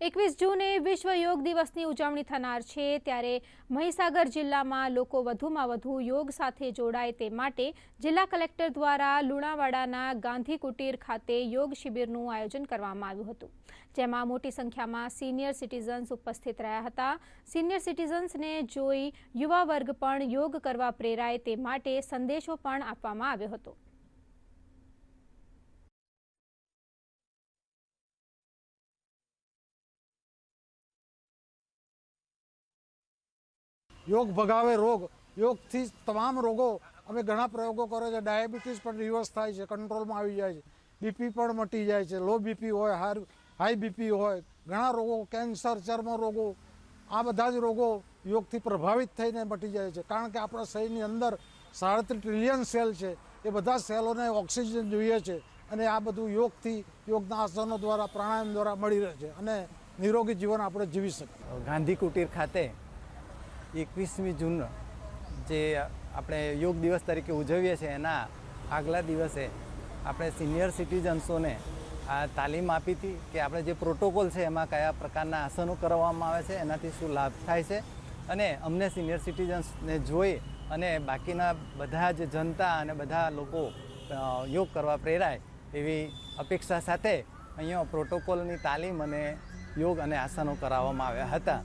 એકવીસ જૂને વિશ્વ યોગ દિવસની ઉજવણી થનાર છે. ત્યારે મહીસાગર જિલ્લામાં લોકો વધુમાં વધુ યોગ સાથે જોડાય તે માટે જિલ્લા કલેક્ટર દ્વારા લુણાવાડાના ગાંધી કુટીર ખાતે યોગ શિબિરનું આયોજન કરવામાં આવ્યું હતું. જેમાં મોટી સંખ્યામાં સિનિયર સિટીઝન્સ ઉપસ્થિત રહ્યા હતા. સિનિયર સિટીઝન્સને જોઈ યુવા વર્ગ પણ યોગ કરવા પ્રેરાય તે માટે સંદેશો પણ આપવામાં આવ્યો હતો. યોગ ભગાવે રોગ. યોગથી તમામ રોગો, અમે ઘણા પ્રયોગો કરે છે. ડાયાબિટીસ પણ રિવર્સ થાય છે કંટ્રોલમાં આવી જાય છે. બીપી પણ મટી જાય છે. લો બીપી હોય હાર હાઈ બીપી હોય, ઘણા રોગો કેન્સર ચર્મ રોગો, આ બધા જ રોગો યોગથી પ્રભાવિત થઈને મટી જાય છે. કારણ કે આપણા શરીરની અંદર સાડત્રીસ ટ્રિલિયન સેલ છે. એ બધા સેલોને ઓક્સિજન જોઈએ છે અને આ બધું યોગથી, યોગના આસનો દ્વારા, પ્રાણાયામ દ્વારા મળી રહે છે અને નિરોગી જીવન આપણે જીવી શકીએ. ગાંધી કુટીર ખાતે એકવીસમી જૂન જે આપણે યોગ દિવસ તરીકે ઉજવીએ છીએ, એના આગલા દિવસે આપણે સિનિયર સિટીઝન્સોને આ તાલીમ આપી હતી કે આપણે જે પ્રોટોકોલ છે, એમાં કયા પ્રકારના આસનો કરવામાં આવે છે, એનાથી શું લાભ થાય છે. અને અમને સિનિયર સિટીઝન્સને જોઈ અને બાકીના બધા જ જનતા અને બધા લોકો યોગ કરવા પ્રેરાય એવી અપેક્ષા સાથે અહીંયા પ્રોટોકોલની તાલીમ અને યોગ અને આસનો કરાવવામાં આવ્યા હતા.